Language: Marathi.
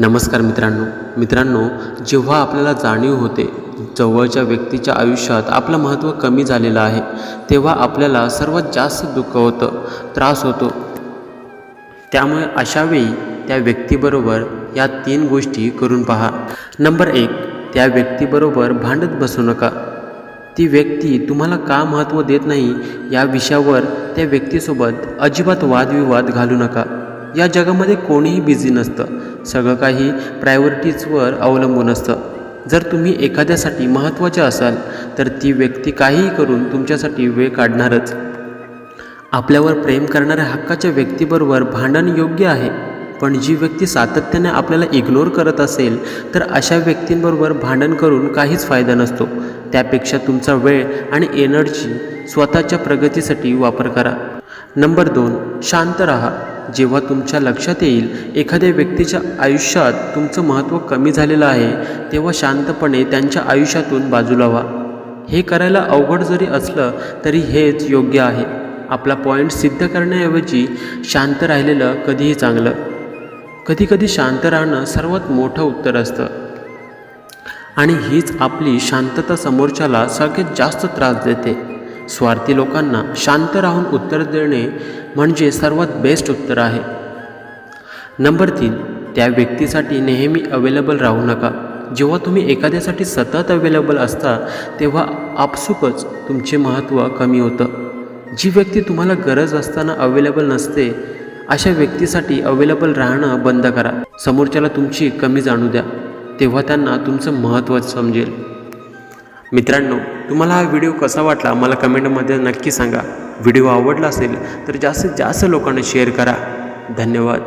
नमस्कार मित्रांनो. मित्रांनो जेव्हा आपल्याला जाणीव होते जवळच्या व्यक्तीच्या आयुष्यात आपलं महत्त्व कमी झालेलं आहे तेव्हा आपल्याला सर्वात जास्त दुःख होतं त्रास होतो. त्यामुळे अशावेळी त्या व्यक्तीबरोबर या तीन गोष्टी करून पहा. नंबर एक त्या व्यक्तीबरोबर भांडत बसू नका. ती व्यक्ती तुम्हाला का महत्त्व देत नाही या विषयावर त्या व्यक्तीसोबत अजिबात वादविवाद घालू नका. या जगामध्ये कोणीही बिझी नसतं. सगळं काही प्रायोरिटीजवर अवलंबून असतं. जर तुम्ही एखाद्यासाठी महत्त्वाचे असाल तर ती व्यक्ती काहीही करून तुमच्यासाठी वेळ काढणारच. आपल्यावर प्रेम करणाऱ्या हक्काच्या व्यक्तीबरोबर भांडण योग्य आहे. पण जी व्यक्ती सातत्याने आपल्याला इग्नोर करत असेल तर अशा व्यक्तींबरोबर भांडण करून काहीच फायदा नसतो. त्यापेक्षा तुमचा वेळ आणि एनर्जी स्वतःच्या प्रगतीसाठी वापर करा. नंबर दोन शांत राहा. जेव्हा तुमच्या लक्षात येईल एखाद्या व्यक्तीच्या आयुष्यात तुमचं महत्त्व कमी झालेलं आहे तेव्हा शांतपणे त्यांच्या आयुष्यातून बाजूला व्हा हे करायला अवघड जरी असलं तरी हेच योग्य आहे. आपला पॉईंट सिद्ध करण्याऐवजी शांत राहिलेलं कधीही चांगलं. कधीकधी शांत राहणं सर्वात मोठं उत्तर असतं. आणि हीच आपली शांतता समोरच्याला सगळ्यात जास्त त्रास देते. स्वार्थी लोकांना शांत राहून उत्तर देणे म्हणजे सर्वात बेस्ट उत्तर आहे. नंबर तीन त्या व्यक्तीसाठी नेहमी अवेलेबल राहू नका. जेव्हा तुम्ही एखाद्यासाठी सतत अवेलेबल असता तेव्हा आपसुकच तुमचे महत्त्व कमी होतं. जी व्यक्ती तुम्हाला गरज असताना अवेलेबल नसते अशा व्यक्तीसाठी अवेलेबल राहणं बंद करा. समोरच्याला तुमची कमी जाणू द्या. तेव्हा त्यांना तुमचं महत्त्व समजेल. मित्रांनो तुम्हाला हा व्हिडिओ कसा वाटला मला कमेंटमध्ये नक्की सांगा. व्हिडिओ आवडला असेल तर जास्तीत जास्त लोकांना शेअर करा. धन्यवाद.